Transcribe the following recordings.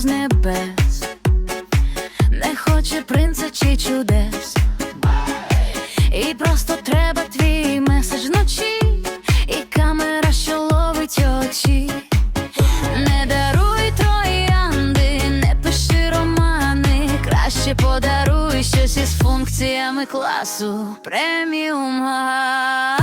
з небес, не хоче принца чи чудес, і просто треба твій меседж вночі, і камера, що ловить очі. Не даруй троянди, не пиши романи, краще подаруй щось із функціями класу. Преміума.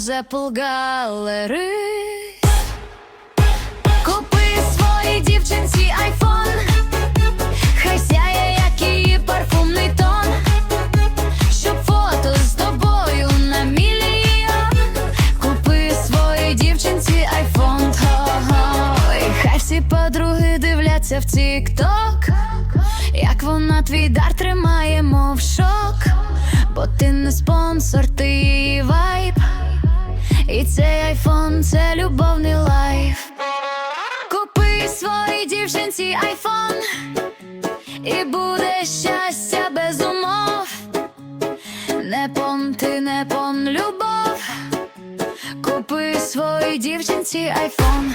З Apple Gallery. Купи своїй дівчинці айфон, хай сяє, як її парфумний тон, щоб фото з тобою на мільйон. Купи своїй дівчинці айфон. Хай всі подруги дивляться в тік-ток, як вона твій дар тримає, мов шок, бо ти не спонсор, ти її вайб. І цей айфон це любовний лайф. Купи своїй дівчинці айфон, і буде щастя без умов. Не пон, ти не пон любов. Купи своїй дівчинці айфон.